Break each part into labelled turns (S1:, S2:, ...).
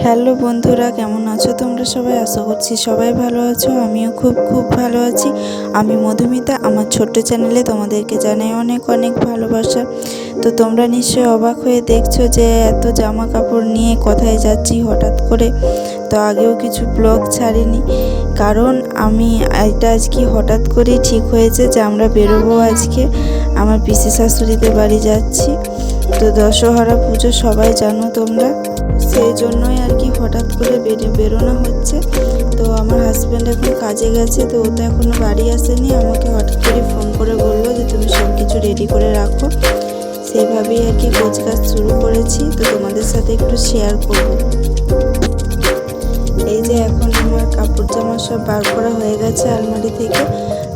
S1: Hello বন্ধুরা, কেমন আছো তোমরা সবাই? আশা করছি সবাই ভালো আছো। আমিও খুব খুব ভালো আছি। আমি মধুমিতা, আমার ছোট্ট চ্যানেলে তোমাদেরকে জানাই অনেক অনেক ভালোবাসা। তো তোমরা নিশ্চয়ই অবাক হয়ে দেখছ যে এত জামা কাপড় নিয়ে কোথায় যাচ্ছি হঠাৎ করে। তো আগেও কিছু ব্লগ ছাড়িনি। কারণ আমি এটা আজকে হঠাৎ করেই ঠিক হয়েছে যে আমরা বেরোবো আজকে। আমার পিসি শাশুড়িদের বাড়ি যাচ্ছি। তো দশহরা পুজো সবাই জানো তোমরা। সেই জন্যই আর কি হঠাৎ করে বেরিয়ে বেরোনো হচ্ছে। তো আমার হাজব্যান্ড এখন কাজে গেছে, তো ও তো এখনও বাড়ি আসেনি। আমাকে হঠাৎ করে ফোন করে বলল যে, তুমি সব কিছু রেডি করে রাখো। সেইভাবেই আর কি গোছ কাজ শুরু করেছি। তো তোমাদের সাথে একটু শেয়ার করব। এই যে এখন আমার কাপড় জামা সব বার করা হয়ে গেছে আলমারি থেকে।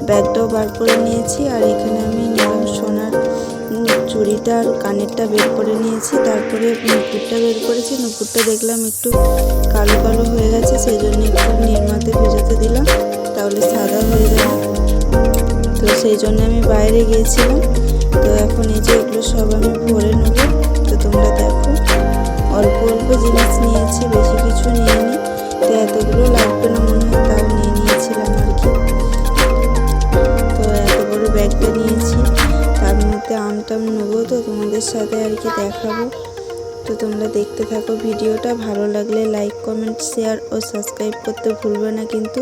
S1: ব্যাগটাও বার করে নিয়েছি। আর এখানে আমি চুড়িটা আর কানেরটা বের করে নিয়েছি, তারপরে নুপুরটা বের করেছি। নুপুরটা দেখলাম একটু কালো কালো হয়ে গেছে, সেই জন্য একটু নির্মাতে ভেজাতে দিলাম, তাহলে সাদা হয়ে যাবে। তো সেই জন্য আমি বাইরে গিয়েছিলাম। তো এখন এই যে এগুলো সব আমি ভরে নেব। তো তোমরা দেখো, অল্প অল্প জিনিস নিয়েছি, বেশি কিছু নিইনি। তো এতগুলো লাগবে না মনে হয়। আম টাম নেব তো তোমাদের সাথে আর কি দেখাবো। তো তোমরা দেখতে থাকো ভিডিওটা, ভালো লাগলে লাইক কমেন্ট শেয়ার ও সাবস্ক্রাইব করতে ভুলবে না কিন্তু।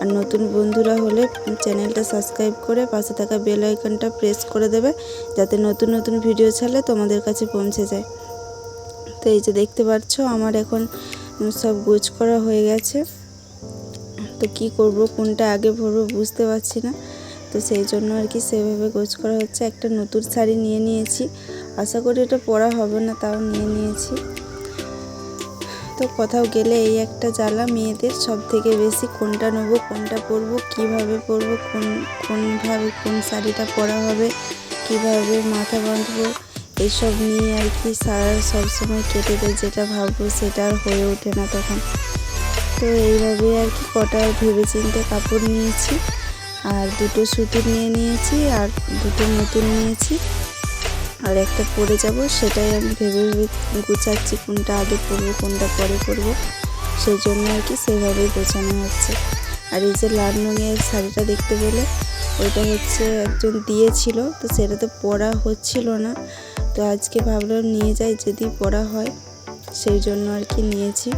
S1: আর নতুন বন্ধুরা হলে চ্যানেলটা সাবস্ক্রাইব করে পাশে থাকা বেল আইকনটা প্রেস করে দেবে, যাতে নতুন নতুন ভিডিও ছাড়লে তোমাদের কাছে পৌঁছে যায়। তো এই যে দেখতে পাচ্ছ, আমার এখন সব গোছ করা হয়ে গেছে। তো কি করব, কোনটা আগে ভরবো বুঝতে পারছি না। তো সেই জন্য আর কি সেভাবে গোছ করা হচ্ছে। একটা নতুন শাড়ি নিয়ে নিয়েছি। আশা করি এটা পরা হবে না, তাও নিয়ে নিয়েছি। তো কোথাও গেলে এই একটা জ্বালা মেয়েদের সব থেকে বেশি, কোনটা নেব, কোনটা পরবো, কীভাবে পরবো, কোন, কোনভাবে কোন শাড়িটা পরা হবে, কীভাবে মাথা বাঁধবো এইসব নিয়ে আর কি সারা সবসময় কেটে দেয়, যেটা ভাববো সেটা আর হয়ে ওঠে না তখন। তো এইভাবে আর কি কটা ভেবে চিনতে কাপড় নিয়েছি। আর দুটো সুতির নিয়ে নিয়েছি আর দুটো নতুন নিয়েছি। আর একটা পরে যাব, সেটাই আমি ভেবে ভেবে গুছাচ্ছি কোনটা আগে পরবো, কোনটা পরে পরবো। সেই জন্য আর কি সেভাবেই গোছানো হচ্ছে। আর এই যে লাল রঙের শাড়িটা দেখতে পেলে, ওইটা হচ্ছে একজন দিয়েছিল, তো সেটা তো পরা হচ্ছিল না। তো আজকে ভাবলাম নিয়ে যাই, যদি পরা হয়, সেই জন্য আর কি নিয়েছি।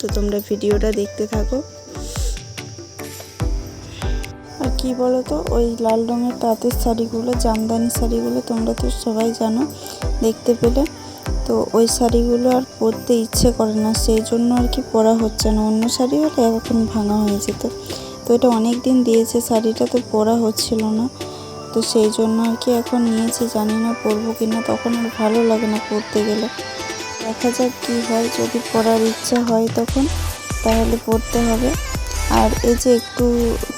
S1: তো তোমরা ভিডিওটা দেখতে থাকো। কি বলো তো ওই লাল রঙের তাঁতের শাড়িগুলো, জামদানি শাড়িগুলো তোমরা তো সবাই জানো, দেখতে পেলে। তো ওই শাড়িগুলো আর পরতে ইচ্ছে করে না, সেই জন্য আর কি পরা হচ্ছে না। অন্য শাড়ি হলে এখন ভাঙা হয়ে যেত। তো এটা অনেক দিন দিয়েছে শাড়িটা, তো পরা হচ্ছিল না। তো সেই জন্য আর কি এখন নিয়েছি, জানি না পরবো কি না তখন আর ভালো লাগে না পরতে গেলে। দেখা যাক কী হয়, যদি পরার ইচ্ছা হয় তখন, তাহলে পরতে হবে। আর এই যে একটু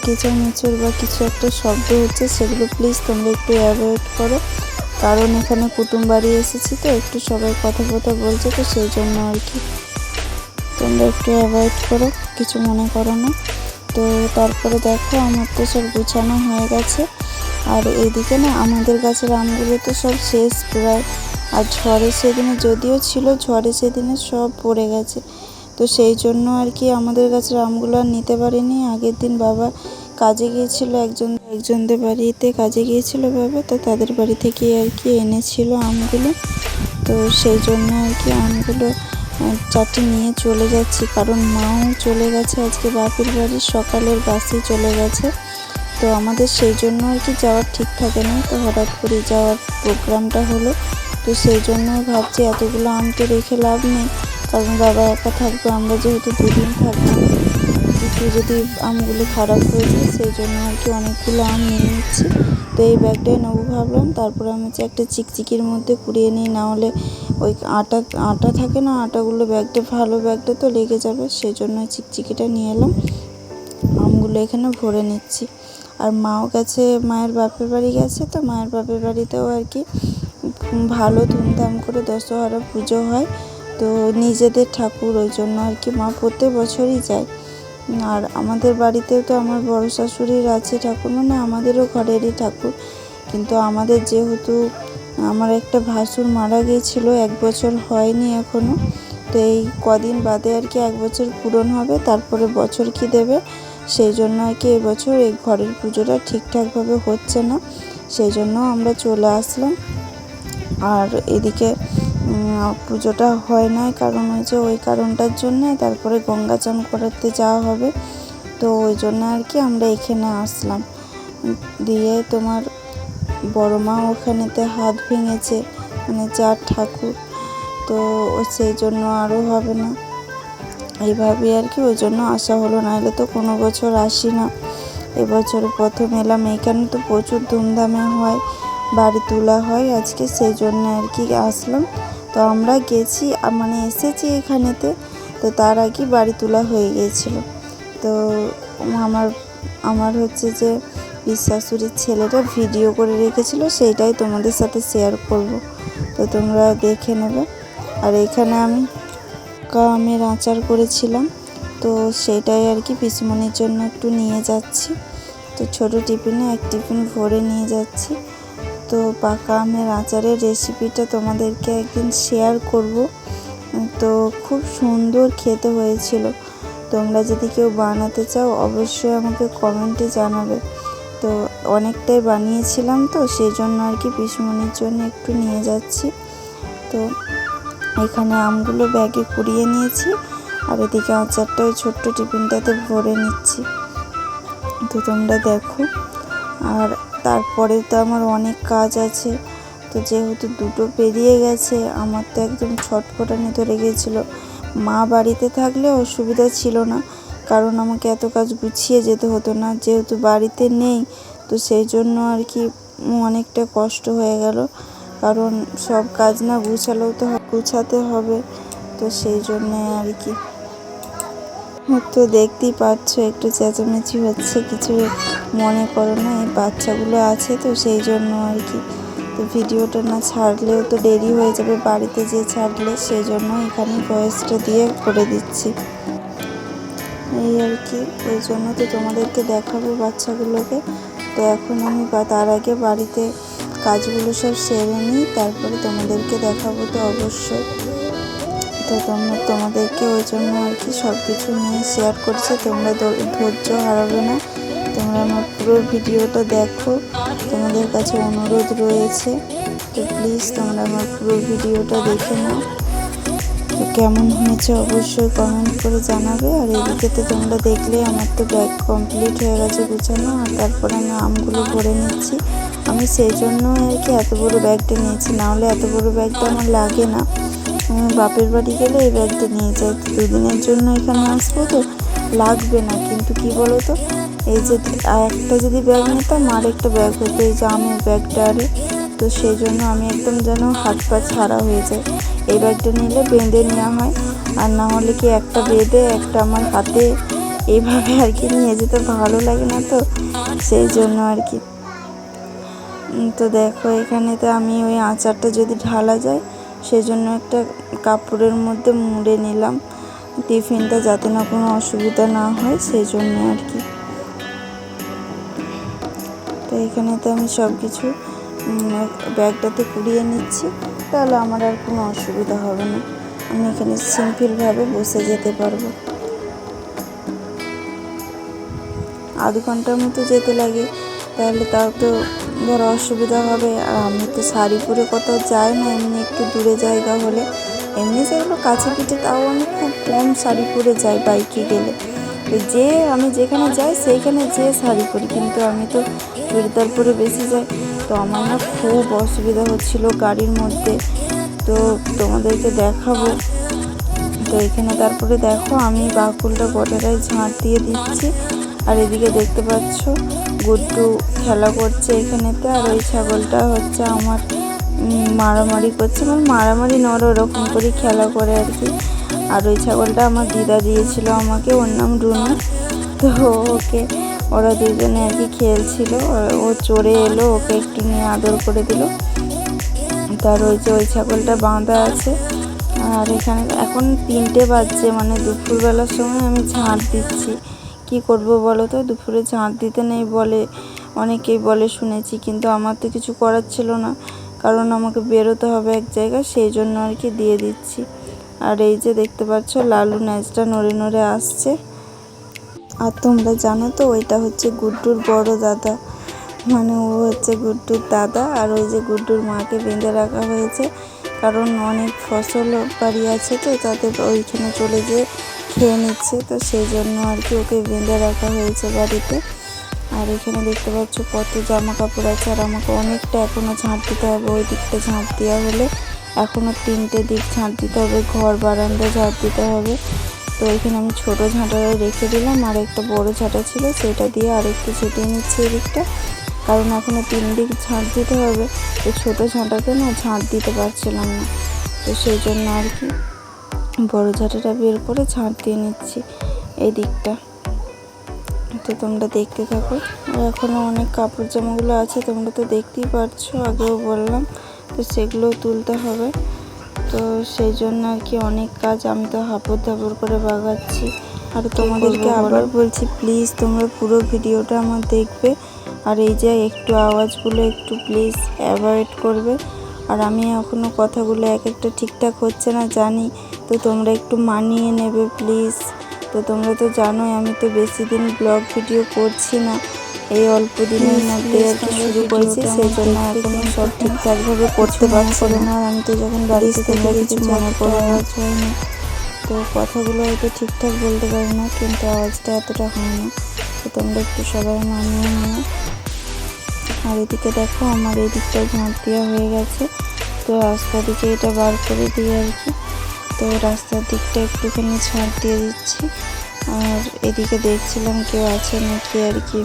S1: কেঁচামেচুর বা কিছু একটা শব্দ হচ্ছে, সেগুলো প্লিজ তোমরা একটু অ্যাভয়েড করো। কারণ এখানে কুটুম বাড়ি এসেছি তো, একটু সবাই কথা কথা বলছে তো, সেই জন্য আর কি। তোমরা একটু অ্যাভয়েড করো, কিছু মনে করো না। তো তারপরে দেখো, আমার তো সব গুছানো হয়ে গেছে। আর এইদিকে না, আমাদের গাছের আমগুলো তো সব শেষ প্রায়। আর ঝড়ে সেদিনে যদিও ছিল, ঝড়ে সেদিনে সব পড়ে গেছে। তো সেই জন্য আর কি আমাদের কাছে আমগুলো আর নিতে পারিনি। আগের দিন বাবা কাজে গিয়েছিল, একজন একজনদের বাড়িতে কাজে গিয়েছিল বাবা, তো তাদের বাড়ি থেকে আর কি এনেছিল আমগুলো। তো সেই জন্য আর কি আমগুলো চারটে নিয়ে চলে যাচ্ছি। কারণ মাও চলে গেছে, আজকে বাপির বাড়ি, সকালের বাসে চলে গেছে। তো আমাদের সেই জন্য আর কি যাওয়ার ঠিক থাকে না। তো হঠাৎ করে যাওয়ার প্রোগ্রামটা হলো। তো সেই জন্য ভাবছি এতগুলো আম তো রেখে লাভ নেই। কারণ বাবা একা থাকবে, আমরা যেহেতু দুদিন থাকব। একটু যদি আমগুলো খারাপ হয়ে যায়, সেই জন্য আর কি অনেকগুলো আম নিয়ে নিচ্ছি। তো এই ব্যাগটাই নেব ভাবলাম। তারপরে আমি হচ্ছে একটা চিকচিকির মধ্যে কুড়িয়ে নিই, না হলে ওই আটা আটা থাকে না, আটাগুলো ব্যাগটা, ভালো ব্যাগটা তো লেগে যাবে, সেই জন্য চিকচিকিটা নিয়ে এলাম। আমগুলো এখানে ভরে নিচ্ছি। আর মাও গেছে, মায়ের বাপের বাড়ি গেছে, তো মায়ের বাপের বাড়িতেও আর কি ভালো ধুমধাম করে দশহরা পুজো হয়। তো নিজেদের ঠাকুর, ওই জন্য আর কি মা প্রত্যেক বছরই যায়। আর আমাদের বাড়িতেও তো আমার বড় শাশুড়ির আছে ঠাকুর মানে আমাদেরও ঘরেরই ঠাকুর। কিন্তু আমাদের যেহেতু আমার একটা ভাসুর মারা গিয়েছিল, এক বছর হয়নি এখনও তো এই কদিন বাদে আর কি এক বছর পূরণ হবে, তারপরে বছর কি দেবে, সেই জন্য আর কি এবছর এই ঘরের পুজোটা ঠিকঠাকভাবে হচ্ছে না। সেই জন্য আমরা চলে আসলাম। আর এদিকে পুজোটা হয় না কারণ ওই যে ওই কারণটার জন্য তারপরে গঙ্গা চান করাতে যাওয়া হবে। তো ওই জন্য আর কি আমরা এখানে আসলাম। দিয়ে তোমার বড় মা ওখানেতে হাত ভেঙেছে মানে যার ঠাকুর। তো সেই জন্য আরও হবে না। এইভাবে আর কি ওই জন্য আসা হলো। নাহলে তো কোনো বছর আসি না। এবছর প্রথম এলাম। এখানে তো প্রচুর ধুমধামে হয়, বাড়ি তোলা হয়। আজকে সেই জন্য আর কি আসলাম। তো আমরা গেছি মানে এসেছি এখানেতে। তো তার আগে বাড়ি তোলা হয়ে গিয়েছিল। তো আমার আমার হচ্ছে যে বিশ্বাসুরির ছেলেটা ভিডিও করে রেখেছিল, সেইটাই তোমাদের সাথে শেয়ার করব। তো তোমরা দেখে নেবে। আর এখানে আমি আমের আচার করেছিলাম। তো সেটাই আর কি পিসুমনির জন্য একটু নিয়ে যাচ্ছি। তো ছোট টিফিনে এক টিফিন ভরে নিয়ে যাচ্ছি। তো পাকা আমের আচারের রেসিপিটা তোমাদেরকে একদিন শেয়ার করব। তো খুব সুন্দর খেতে হয়েছিল। তোমরা যদি কেউ বানাতে চাও, অবশ্যই আমাকে কমেন্টে জানাবে। তো অনেকটাই বানিয়েছিলাম তো সেই জন্য আর কি পিসুমনির জন্য একটু নিয়ে যাচ্ছি। তো এখানে আমগুলো ব্যাগে কুড়িয়ে নিয়েছি আর এদিকে আচারটা ওই ছোট্ট টিফিনটাতে ভরে নিচ্ছি। তো তোমরা দেখো। আর তারপরে তো আমার অনেক কাজ আছে। তো যেহেতু দুটো পেরিয়ে গেছে, আমার তো একদম ছটফটানি ধরে গিয়েছিল মা বাড়িতে থাকলে অসুবিধা ছিল না, কারণ আমাকে এত কাজ গুছিয়ে যেতে হতো না। যেহেতু বাড়িতে নেই, তো সেই জন্য আর কি অনেকটা কষ্ট হয়ে গেল। কারণ সব কাজ না গুছালেও তো গুছাতে হবে। তো সেই জন্যে আর কি তো দেখতেই পাচ্ছ, একটু চেঁচামেচি হচ্ছে, কিছু মনে করো না, এই বাচ্চাগুলো আছে তো, সেই জন্য আর কি। তো ভিডিওটা না ছাড়লেও তো দেরি হয়ে যাবে, বাড়িতে যে ছাড়লে সেই জন্য এখানে ভয়েসটা দিয়ে করে দিচ্ছি। এই আর কি ওই জন্য তো তোমাদেরকে দেখাবো বাচ্চাগুলোকে। তো এখন আমি তার আগে বাড়িতে কাজগুলো সব সেরে নিই, তারপরে তোমাদেরকে দেখাবো তো অবশ্যই। তো তোমরা, তোমাদেরকে ওই জন্য আর কি সব কিছু নিয়ে শেয়ার করছি। তোমরা ধৈর্য হারাবে না। তোমরা আমার পুরো ভিডিওটা দেখো। তোমাদের কাছে অনুরোধ রয়েছে তো প্লিজ তোমরা আমার পুরো ভিডিওটা দেখে নাও। তো কেমন হয়েছে অবশ্যই কমেন্ট করে জানাবে। আর এদিকে তো তোমরা দেখলে আমার তো ব্যাগ কমপ্লিট হয়ে গেছে গুছানো। আর তারপরে আমি আমগুলো ভরে নিচ্ছি। আমি সেই জন্য আর কি এত বড় ব্যাগটা নিয়েছি। নাহলে এত বড় ব্যাগটা আমার লাগে না। আমি বাপের বাড়ি গেলে এই ব্যাগটা নিয়ে যাই। দুদিনের জন্য এখানে আসব তো, লাগবে না। কিন্তু কি বলো তো এই যে একটা যদি ব্যাগ নিতাম, আর একটা ব্যাগ হতো। এই যে আমের ব্যাগটা আরে তো সেই জন্য আমি একদম যেন হাত পা ছাড়া হয়ে যায়। এই ব্যাগটা নিলে বেঁধে নেওয়া হয়, আর না হলে কি একটা বেঁধে, একটা আমার হাতে এইভাবে আর কি নিয়ে যেতে ভালো লাগে না তো? সেই জন্য আর কি। তো দেখো, এখানে তো আমি ওই আচারটা যদি ঢালা যায় সেই জন্য একটা কাপড়ের মধ্যে মুড়ে নিলাম। টিফিনটা যাতে না কোনো অসুবিধা না হয় সেই জন্য আর কি। তো এখানে তো আমি সব কিছু ব্যাগটাতে কুড়িয়ে নিচ্ছি। তাহলে আমার আর কোনো অসুবিধা হবে না। আমি এখানে সিম্পলভাবে বসে যেতে পারব। আধ ঘণ্টার মতো যেতে লাগে, তাহলে তাও তো ধরো অসুবিধা হবে। আর আমি তো শাড়ি পরে কোথাও যাই না, এমনি একটু দূরে জায়গা হলে। এমনি যেগুলো কাছে পিঠে, তাও আমি খুব কম শাড়ি পরে যাই বাইকে গেলে। যে আমি যেখানে যাই, সেইখানে যে শাড়ি পরি কিন্তু আমি তো চুড়িদার পরে বেশি যাই। তো আমার না খুব অসুবিধা হচ্ছিল গাড়ির মধ্যে। তো তোমাদেরকে দেখাবো। তো এখানে তারপরে দেখো, আমি বাকুলটা গোটাটাই ঝাঁট দিয়ে দিচ্ছি। আর এদিকে দেখতে পাচ্ছ গুড্ডু খেলা করছে এখানেতে, আর ওই ছাগলটা হচ্ছে আমার মারামারি করছে। মানে মারামারি নর ওরকম করে খেলা করে আর কি। আর ওই ছাগলটা আমার দিদা দিয়েছিল আমাকে, ওর নাম রুনু। তো ওকে, ওরা দুজনে আর কি খেলছিল। ও- চড়ে এলো, ওকে একটু নিয়ে আদর করে দিল। তার ওই যে ওই ছাগলটা বাঁধা আছে। আর এখানে, এখন তিনটে বাজছে মানে দুপুরবেলার সময় আমি ঝাঁট দিচ্ছি। কি করব বলো তো? দুপুরে ঝাঁট দিতে নেই বলে, অনেকেই বলে শুনেছি, কিন্তু আমার তো কিছু করার ছিল না। কারণ আমাকে বেরোতে হবে এক জায়গায়, সেই জন্য আর কি দিয়ে দিচ্ছি। আর এই যে দেখতে পাচ্ছ, লালু ন্যাচটা নড়ে নড়ে আসছে। আর তোমরা জানো তো, ওইটা হচ্ছে গুড্ডুর বড় দাদা। মানে ও হচ্ছে গুড্ডুর দাদা, আর ওই যে গুড্ডুর মাকে বেঁধে রাখা হয়েছে। কারণ অনেক ফসল বাড়ি আছে তো, তাদের ওইখানে চলে যেয়ে খেয়ে নিচ্ছে। তো সেই জন্য আর কি ওকে বেঁধে রাখা হয়েছে বাড়িতে। আর এখানে দেখতে পাচ্ছ কত জামা কাপড় আছে। আর আমাকে অনেকটা এখনও ঝাঁট দিতে হবে। ওই দিকটা ঝাঁট দেওয়া হলে এখনও তিনটে দিক ঝাঁট দিতে হবে। ঘর, বারান্দা ঝাঁট দিতে হবে। তো এখানে আমি ছোটো ঝাঁটা রেখে দিলাম। আর একটা বড় ঝাঁটা ছিল, সেটা দিয়ে আর একটু ছিটিয়ে নিচ্ছি এদিকটা। কারণ এখনও তিন দিক ঝাঁট দিতে হবে। তো ছোটো ঝাঁটাতে না ঝাঁট দিতে পারছিলাম না। তো সেই জন্য আর কি বড় ঝাঁটাটা বের করে ঝাঁট দিয়ে নিচ্ছি এই দিকটা। তো তোমরা দেখতে থাকো। আর এখনও অনেক কাপড় জামাগুলো আছে তোমরা তো দেখতেই পারছ আগেও বললাম। তো সেগুলোও তুলতে হবে। তো সেই জন্য আর কি অনেক কাজ আমি তো হাপড় ধাপড় করে বাগাচ্ছি। আর তোমাদেরকে আবার বলছি প্লিজ তোমরা পুরো ভিডিওটা আমার দেখবে। আর এই যে একটু আওয়াজগুলো একটু প্লিজ অ্যাভয়েড করবে। আর আমি এখনও কথাগুলো এক একটা ঠিকঠাক হচ্ছে না জানি। তো তোমরা একটু মানিয়ে নেবে প্লিজ তো তোমরা তো জানোই আমি তো বেশি দিন ব্লগ ভিডিও করছি না। এই অল্প দিনের মধ্যে আর কি শুরু করেছি সেই জন্য এখনও সব ঠিকঠাকভাবে করতে পারছি না। আমি তো যখন বাড়িতে থেকে কিছু মনে পড়ে আওয়াজ না। তো কথাগুলো হয়তো ঠিকঠাক বলতে পারি না কিন্তু আওয়াজটা এতটা হয় না। তো তোমরা একটু সবাই মানিয়ে নিও। আর এদিকে দেখো আমার এই দিকটা ঝাঁট দেওয়া হয়ে গেছে। তো রাস্তা দিকে এটা বার করে দিই আর কি। তো রাস্তার দিকটা একটুখানি ছাড় দিয়ে দিচ্ছি। আর এদিকে দেখছিলাম কেউ আছে নাকি আর কি।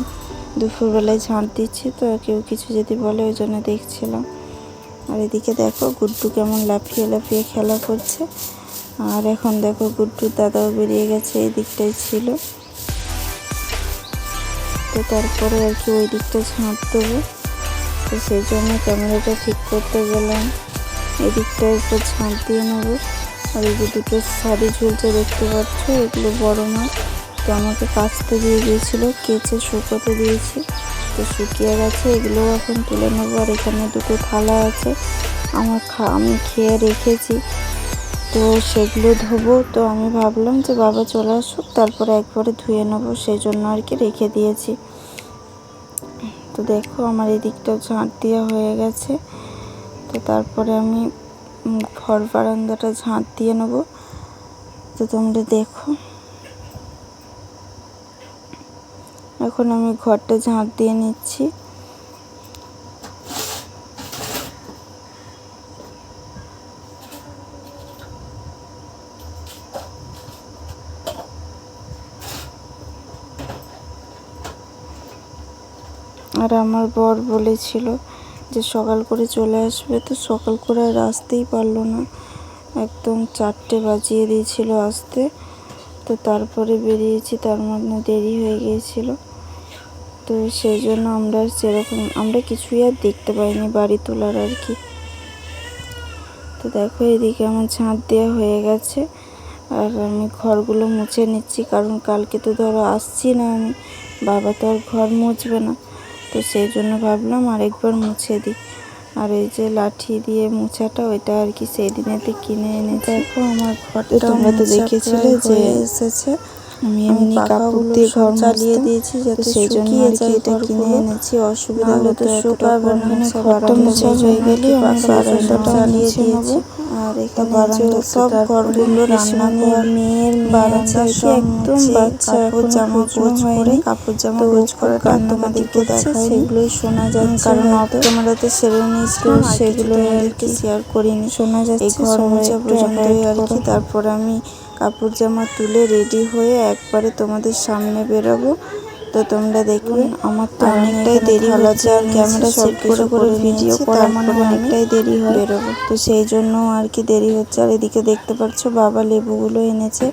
S1: দুপুরবেলায় ঝাঁট দিচ্ছি তো কেউ কিছু যদি বলে ওই জন্য দেখছিলাম। আর এদিকে দেখো গুড্ডু কেমন লাফিয়ে লাফিয়ে খেলা করছে। আর এখন দেখো গুড্ডুর দাদাও বেরিয়ে গেছে, এই দিকটাই ছিল। তো তারপরে আর কি ওই দিকটা ঝাঁট দেবো। তো সেই জন্য ক্যামেরাটা ঠিক করতে গেলাম। এদিকটা একটু ঝাঁট দিয়ে নেব। আর এই যে দুটো শাড়ি ঝুলছে দেখতে পাচ্ছ, এগুলো বড় মা তো আমাকে কাচতে দিয়ে দিয়েছিলো কেচে শুকোতে দিয়েছি। তো শুকিয়ে গেছে, এগুলোও এখন তুলে নেব। আর এখানে দুটো থালা আছে। আমার খা আমি খেয়ে রেখেছি। তো সেগুলো ধোবো। তো আমি ভাবলাম যে বাবা চলে আসুক, তারপরে একবারে ধুয়ে নেব। সেই জন্য আর কি রেখে দিয়েছি। তো দেখো, আমার এই দিকটাও ঝাঁট দেওয়া হয়ে গেছে। তো তারপরে আমি ঘর বারান্দাটা ঝাঁট দিয়ে নেব। তো তোমরা দেখো। এখন আমি ঘরটা ঝাঁট দিয়ে নিচ্ছি। আর আমার বর বলেছিল যে সকাল করে চলে আসবে, তো সকাল করে আর আসতেই পারল না। একদম চারটে বাজিয়ে দিয়েছিল আসতে। তো তারপরে বেরিয়েছি, তার মধ্যে দেরি হয়ে গিয়েছিল। তো সেই জন্য আমরা সেরকম, আমরা কিছুই আর দেখতে পাইনি বাড়ি তোলার আর কি। তো দেখো, এদিকে আমার ঝাঁট দেওয়া হয়ে গেছে। আর আমি ঘরগুলো মুছে নিচ্ছি, কারণ কালকে তো ধরো আসছি না আমি। বাবা তো আর ঘর মুছবে না। তো সেই জন্য ভাবলাম আরেকবার মুছে দিই। আর এই যে লাঠি দিয়ে মোছাটা ওইটা আর কি সেই দিনেতে কিনে এনে দেখো আমার ঘরটা তোমরা তো দেখেছিলে যে এসেছে। আমি এমনি কাপড় দিয়ে ঘর চালিয়ে দিয়েছি যাতে সেই জন্য এটা কিনে এনেছি অসুবিধা হলে তো শুকাবে না ঘরটা মোছা হয়ে গেলে আমি বারান্দাটা চালিয়ে দিয়েছি। আর এখানে বারান্দা সব ঘরগুলো রান্না করার মেয়ের বারান্দা একদম বাচ্চা এখন জামা করে কাপড় জামা গোছ করে তোমাদেরকে দেখা সেগুলোই শোনা যাচ্ছে কারণ অফ ক্যামেরাতে সেরে নিয়েছিলাম সেগুলো আর কি শেয়ার করিনি। শোনা যাচ্ছে ঘর মোছা পর্যন্তই আর কি তারপর আমি কাপড় জামা তুলে রেডি হয়ে একবারে তোমাদের সামনে বেরোবো। তো তোমরা দেখুন আমার তো অনেকটাই দেরি হচ্ছে আর ক্যামেরা সেট করে করে ভিডিও করা মানে অনেকটাই দেরি হয়ে। বেরোবো। তো সেই জন্য আর কি দেরি হচ্ছে। আর এদিকে দেখতে পাচ্ছ বাবা লেবুগুলো এনেছে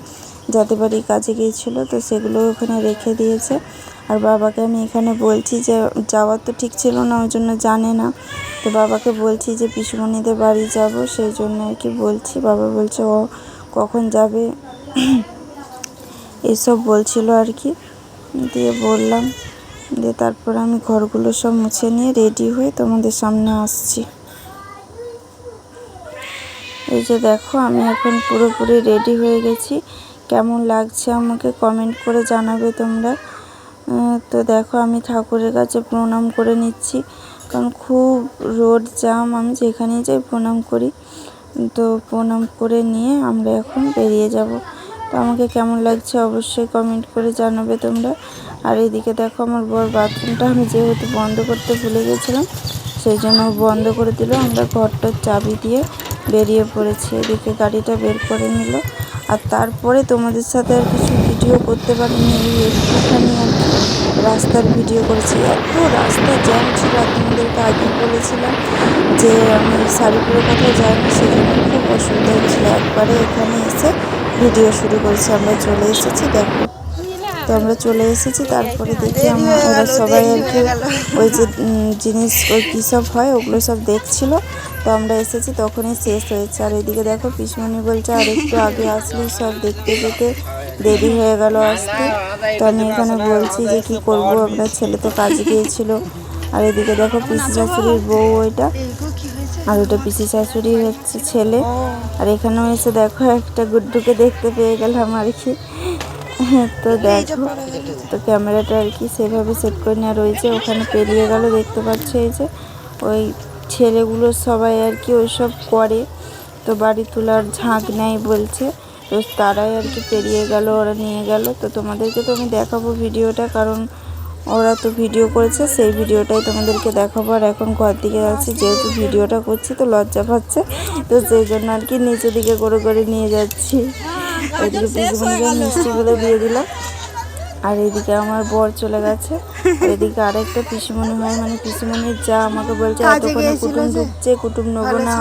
S1: যাতে বাড়ি কাজে গিয়েছিল তো সেগুলো ওখানে রেখে দিয়েছে। আর বাবাকে আমি এখানে বলছি যে যাওয়ার তো ঠিক ছিল না ওই জন্য জানে না। তো বাবাকে বলছি যে পিসুমণিদের বাড়ি যাব সেই জন্য আর কি বলছি। বাবা বলছে ও কখন যাবে? এসব বলছিল আর কি। দিয়ে বললাম, দিয়ে তারপর আমি ঘরগুলো সব মুছে নিয়ে রেডি হয়ে তোমাদের সামনে আসছি। এই যে দেখো, আমি এখন পুরোপুরি রেডি হয়ে গেছি। কেমন লাগছে আমাকে কমেন্ট করে জানাবে তোমরা। তো দেখো, আমি ঠাকুরের কাছে প্রণাম করে নিচ্ছি। কারণ খুব রোড জাম আমি যেখানেই যাই প্রণাম করি। তো প্রণাম করে নিয়ে আমরা এখন বেরিয়ে যাব। তো আমাকে কেমন লাগছে অবশ্যই কমেন্ট করে জানাবে তোমরা। আর এদিকে দেখো আমার বর বাথরুমটা আমি যেহেতু বন্ধ করতে ভুলে গেছিলাম, সেই জন্য বন্ধ করে দিল। আমরা ঘরটার চাবি দিয়ে বেরিয়ে পড়েছি। এদিকে গাড়িটা বের করে নিল। আর তারপরে তোমাদের সাথে আর কিছু ভিডিও করতে পারিনি, এই রাস্তার ভিডিও করেছি। এত রাস্তা জ্যাম ছিল, আর তোমাদেরকে আগে বলেছিলাম যে আমি শাড়ি পরে কোথাও যাই না সেই জন্য খুব অসুবিধা হচ্ছিল একবারে এখানে এসে ভিডিও শুরু করেছি, আমরা চলে এসেছি, দেখো। তো আমরা চলে এসেছি, তারপরে দেখি আমরা সবাই আর কি ওই যে জিনিস, ওই কী সব হয়, ওগুলো সব দেখছিল। তো আমরা এসেছি, তখনই শেষ হয়েছে। আর এদিকে দেখো পিসমণি বলছে, আর একটু আগে আসলেই সব দেখতে যেতে দেরি হয়ে গেল আসতে তো আমি এখানে বলছি যে কি করব আমরা ছেলে তো কাজে গিয়েছিল আর এদিকে দেখো পিসি শাশুড়ির বউ ওইটা আর ওটা পিসি শাশুড়ি হচ্ছে ছেলে। আর এখানেও এসে দেখো একটা গুড্ডুকে দেখতে পেয়ে গেলাম আর কি। তো দেখো, তো ক্যামেরাটা আর কি সেভাবে সেট করে নেওয়া রয়েছে। ওখানে পেরিয়ে গেল, দেখতে পাচ্ছ এই যে। ওই ছেলেগুলো সবাই আর কি ওইসব করে। তো বাড়ি তোলার ঝাঁক নেয় বলছে। তো তারাই আর কি পেরিয়ে গেল ওরা নিয়ে গেল। তো তোমাদেরকে তো আমি দেখাবো ভিডিওটা কারণ ওরা তো ভিডিও করেছে সেই ভিডিওটাই তোমাদেরকে দেখাবো। আর এখন ঘর দিকে যাচ্ছি যেহেতু ভিডিওটা করছি তো লজ্জা পাচ্ছে। তো সেই জন্য আর কি নিচের দিকে করে করে নিয়ে যাচ্ছি। ওইদিকে পিসিমণিকে মিষ্টিগুলো দিয়ে দিলাম। আর এদিকে আমার বর চলে গেছে। আর এদিকে আরেকটা পিসিমণি হয় মানে পিসিমণির যা আমাকে বলছে এতক্ষণে কুটুম ঢুকছে কুটুম নেব না।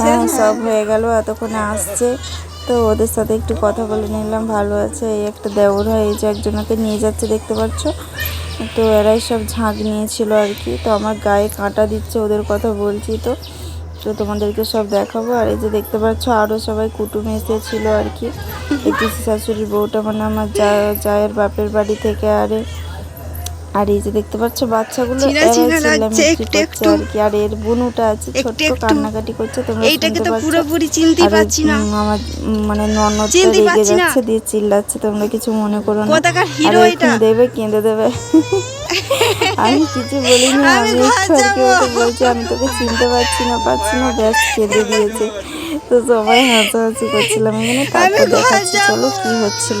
S1: হ্যাঁ সব হয়ে গেল এতক্ষণে আসছে। তো ওদের সাথে একটু কথা বলে নিলাম ভালো আছে এই একটা দেওর হয় এই যে একজনকে নিয়ে যাচ্ছে দেখতে পাচ্ছ? তো এরাই সব ঝাঁক নিয়েছিল আর কি তো আমার গায়ে কাঁটা দিচ্ছে ওদের কথা বলছি তো। তো তোমাদেরকে সব দেখাবো আর এই যে দেখতে পাচ্ছ আরও সবাই কুটুম এসেছিল আর কি। পিসি শাশুড়ির বউটা মানে আমার যা জায়ের বাপের বাড়ি থেকে আরে আর এই যে দেখতে পাচ্ছ বাচ্চাগুলো কি আর এর বুনুটা আছে ছোট্ট কান্নাকাটি করছে তোমরা
S2: এইটাকে
S1: শুনতে
S2: তো পুরোপুরি চিনতেই পারছি না।
S1: আমার মানে
S2: চিনতেই
S1: রেগে যাচ্ছে দিয়ে চিল্লাচ্ছে তোমরা কিছু মনে করো না।
S2: কোথাকার হিরো এটা?
S1: দেবে কেঁদে দেবে। আমি কিছু বলিনি
S2: আমি
S1: আমি আর কি
S2: যাব।
S1: ওকে বলছি আমি তোকে চিনতে পারছি না পারছি না ব্যাস কেঁদে দিয়েছে। তো সবাই হাসাহাসি করছিলাম এখানে তারপর দেখাচ্ছি চলো কি হচ্ছিল।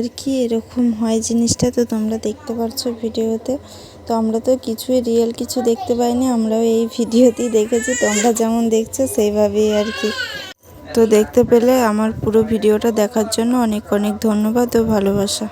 S1: আর কি এরকম হয় জিনিসটা তো তোমরা দেখতে পারছ ভিডিওতে। তো আমরা তো কিছুই রিয়েল কিছু দেখতে পাইনি, আমরাও এই ভিডিওতেই দেখেছি, তোমরা যেমন দেখছ সেইভাবেই আর কি। তো দেখতে পেলে আমার পুরো ভিডিওটা দেখার জন্য অনেক অনেক ধন্যবাদ ও ভালোবাসা।